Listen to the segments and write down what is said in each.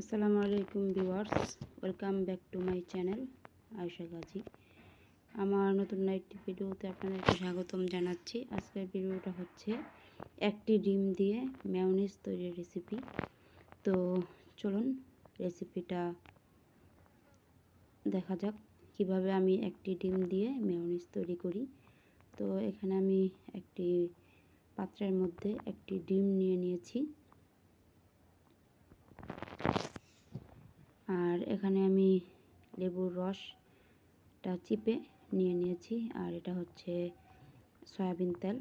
আসসালামু আলাইকুম viewers, welcome back to my channel Ayesha Gazi. আমার নতুন একটি ভিডিওতে আপনাদেরকে স্বাগতম জানাচ্ছি। আজকের ভিডিওটা হচ্ছে একটি ডিম দিয়ে ম্যাওনিজ তৈরির রেসিপি তো চলুন রেসিপিটা দেখা যাক কীভাবে আমি একটি ডিম দিয়ে মেয়নিজ তৈরি করি। তো এখানে আমি একটি পাত্রের মধ্যে একটি ডিম নিয়ে নিয়েছি। আর এখানে আমি লেবুর রসটা চিপে নিয়ে নিয়েছি, আর এটা হচ্ছে সয়াবিন তেল।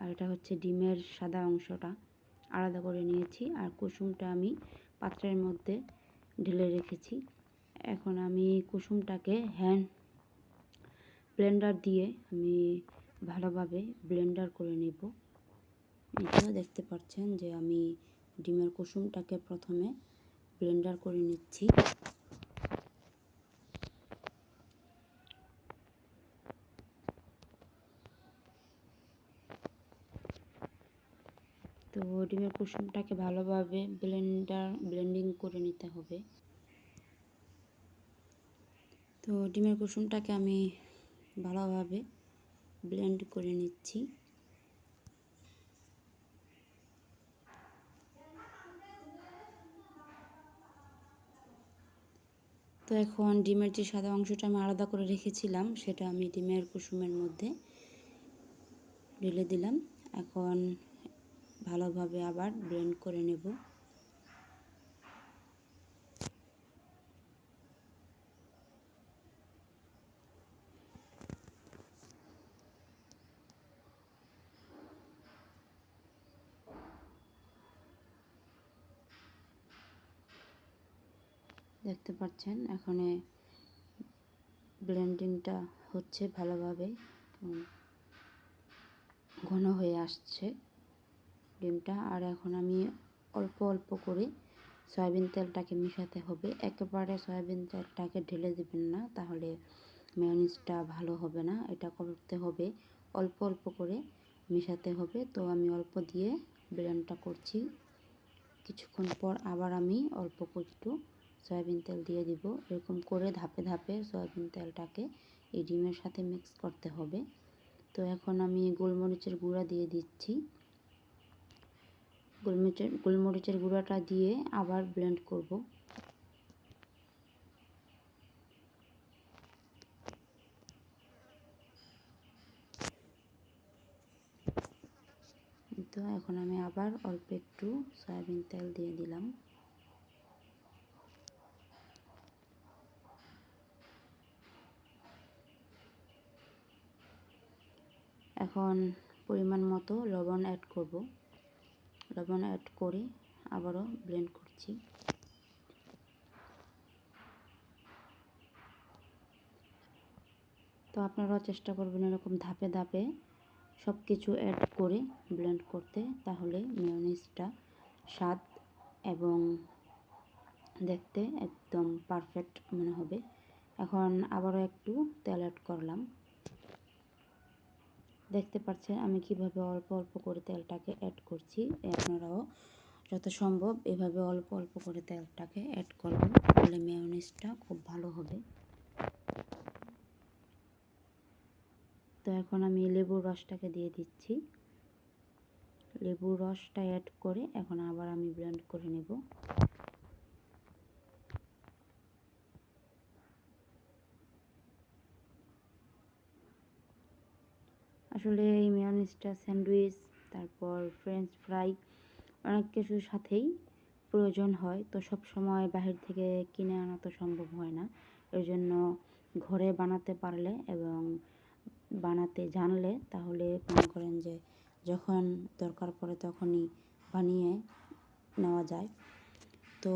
আর এটা হচ্ছে ডিমের সাদা অংশটা আলাদা করে নিয়েছি, আর কুসুমটা আমি পাত্রের মধ্যে ঢেলে রেখেছি। এখন আমি কুসুমটাকে হ্যান্ড ব্লেন্ডার দিয়ে আমি ভালোভাবে ব্লেন্ডার করে নেব। এটা দেখতে পাচ্ছেন যে আমি ডিমের কুসুমটাকে প্রথমে ব্লেন্ডার করে নিচ্ছি। তো ডিমের কুসুমটাকে ভালোভাবে ব্লেন্ডার, ব্লেন্ডিং করে নিতে হবে। তো ডিমের কুসুমটাকে আমি ভালোভাবে ব্লেন্ড করে নিচ্ছি। তো এখন ডিমের যে সাদা অংশটা আমি আলাদা করে রেখেছিলাম, সেটা আমি ডিমের কুসুমের মধ্যে ঢেলে দিলাম। এখন ভালোভাবে আবার ব্লেন্ড করে নেব। দেখতে পাচ্ছেন, এখানে ব্লেন্ডিংটা হচ্ছে ভালোভাবে ঘন হয়ে আসছে ডিমটা। আর এখন আমি অল্প অল্প করে সয়াবিন তেলটাকে মিশাতে হবে। একেবারে সয়াবিন তেলটাকে ঢেলে দেবেন না, তাহলে মেয়নিজটা ভালো হবে না। এটা করতে হবে অল্প অল্প করে মিশাতে হবে। তো আমি অল্প দিয়ে ব্লেন্ডটা করছি। কিছুক্ষণ পর আবার আমি অল্প একটু সয়াবিন তেল দিয়ে দিব। এরকম করে ধাপে ধাপে সয়াবিন তেলটাকে এই ডিমের সাথে মিক্স করতে হবে। তো এখন আমি গোলমরিচের গুঁড়া দিয়ে দিচ্ছি। গোলমরিচের গোলমরিচের গুঁড়াটা দিয়ে আবার ব্লেন্ড করব। তো এখন আমি আবার অল্প একটু সয়াবিন তেল দিয়ে দিলাম। এখন পরিমাণ মতো লবণ অ্যাড করব। লবণ অ্যাড করে আবারও ব্লেন্ড করছি। তো আপনারাও চেষ্টা করবেন এরকম ধাপে ধাপে সব কিছু অ্যাড করে ব্লেন্ড করতে, তাহলে মেয়নিজটা স্বাদ এবং দেখতে একদম পারফেক্ট মনে হবে। এখন আবারও একটু তেল অ্যাড করলাম। দেখতে পাচ্ছেন আমি কীভাবে অল্প অল্প করে তেলটাকে অ্যাড করছি। আপনারাও যত সম্ভব এভাবে অল্প অল্প করে তেলটাকে অ্যাড করবেন, তাহলে মেয়নিজটা খুব ভালো হবে। তো এখন আমি লেবুর রসটাকে দিয়ে দিচ্ছি। লেবুর রসটা অ্যাড করে এখন আবার আমি ব্লেন্ড করে নেব। আসলে এই মেয়নিজটা স্যান্ডউইচ, তারপর ফ্রেঞ্চ ফ্রাই, অনেক কিছুর সাথেই প্রয়োজন হয়। তো সব সময় বাহির থেকে কিনে আনা তো সম্ভব হয় না। এর জন্য ঘরে বানাতে পারলে এবং বানাতে জানলে তাহলে মনে করেন যে যখন দরকার পড়ে তখনই বানিয়ে নেওয়া যায়। তো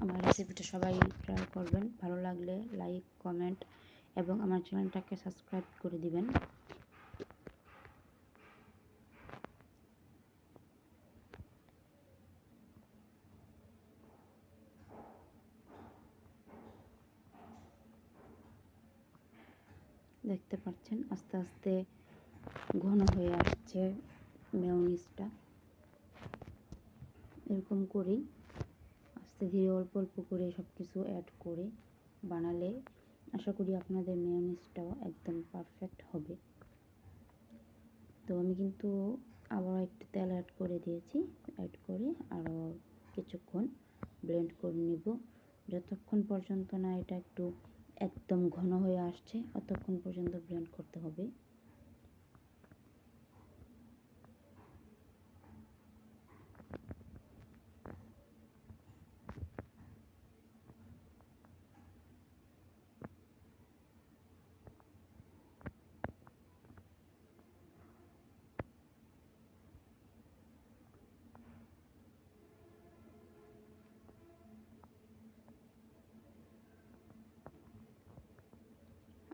আমার রেসিপিটা সবাই ট্রাই করবেন। ভালো লাগলে লাইক কমেন্ট এবং আমার চ্যানেলটাকে সাবস্ক্রাইব করে দিবেন। দেখতে পাচ্ছেন, আস্তে আস্তে ঘন হয়ে আসছে মেয়নিজটা এরকম করেই, আস্তে ধীরে অল্প অল্প করে সব কিছু অ্যাড করে বানালে আশা করি আপনাদের মেয়নিজটাও একদম পারফেক্ট হবে। তো আমি কিন্তু আবার একটু তেল অ্যাড করে দিয়েছি অ্যাড করে আরও কিছুক্ষণ ব্লেন্ড করে নেব। যতক্ষণ পর্যন্ত না এটা একটু একদম ঘন হয়ে আসছে। অতক্ষণ পর্যন্ত ব্লেন্ড করতে হবে।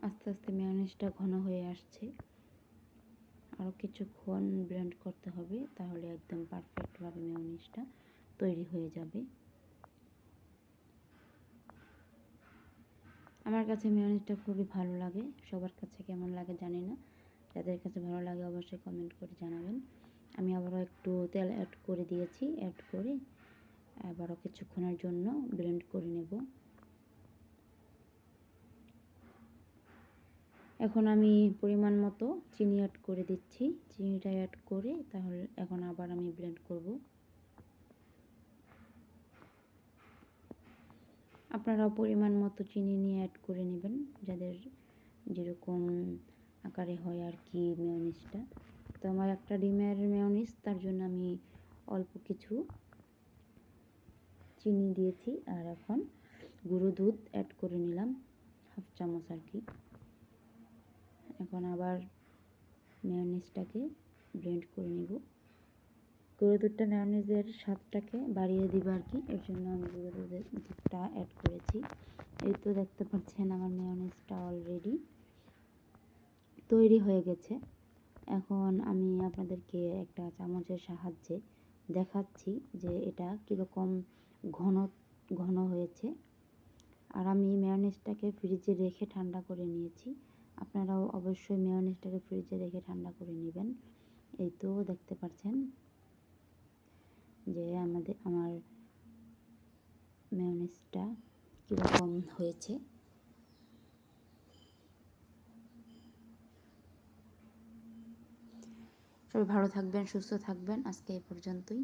আস্তে আস্তে মেয়নিজটা ঘন হয়ে আসছে। আরও কিছুক্ষণ ব্লেন্ড করতে হবে, তাহলে একদম পারফেক্টভাবে মেয়নিজটা তৈরি হয়ে যাবে। আমার কাছে মেয়নিজটা খুবই ভালো লাগে, সবার কাছে কেমন লাগে জানি না। যাদের কাছে ভালো লাগে অবশ্যই কমেন্ট করে জানাবেন। আমি আবারও একটু তেল অ্যাড করে দিয়েছি অ্যাড করে আবারও কিছুক্ষণের জন্য ব্লেন্ড করে নেব। এখন আমি পরিমাণ মতো চিনি অ্যাড করে দিচ্ছি। চিনিটা অ্যাড করে তাহলে এখন আবার আমি ব্লেন্ড করব। আপনারাও পরিমাণ মতো চিনি নিয়ে অ্যাড করে নেবেন, যাদের যেরকম আকারে হয় আর কি মেয়নিজটা তো আমার একটা ডিমের মেয়নিজ তার জন্য আমি অল্প কিছু চিনি দিয়েছি। আর এখন গুঁড়ো দুধ অ্যাড করে নিলাম, হাফ চামচ আর কি। এখন আবার মেয়নিজটাকে ব্লেন্ড করে নেব। গুঁড়ো দুধটা মেয়নিজের স্বাদটাকে বাড়িয়ে দিবে আর কি, এর জন্য আমি গুঁড়ো দুধের দুধটা অ্যাড করেছি। এই তো দেখতে পাচ্ছেন আমার মেয়নিজটা অলরেডি তৈরি হয়ে গেছে। এখন আমি আপনাদেরকে একটা চামচের সাহায্যে দেখাচ্ছি যে এটা কীরকম ঘন ঘন হয়েছে। আর আমি মেয়নিজটাকে ফ্রিজে রেখে ঠান্ডা করে নিয়েছি। আপনারাও অবশ্যই মেয়নিজটাকে ফ্রিজে রেখে ঠান্ডা করে নেবেন। এই তো দেখতে পাচ্ছেন যে আমাদের, আমার মেয়নিজটা কীরকম হয়েছে। সবাই ভালো থাকবেন, সুস্থ থাকবেন। আজকে এই পর্যন্তই।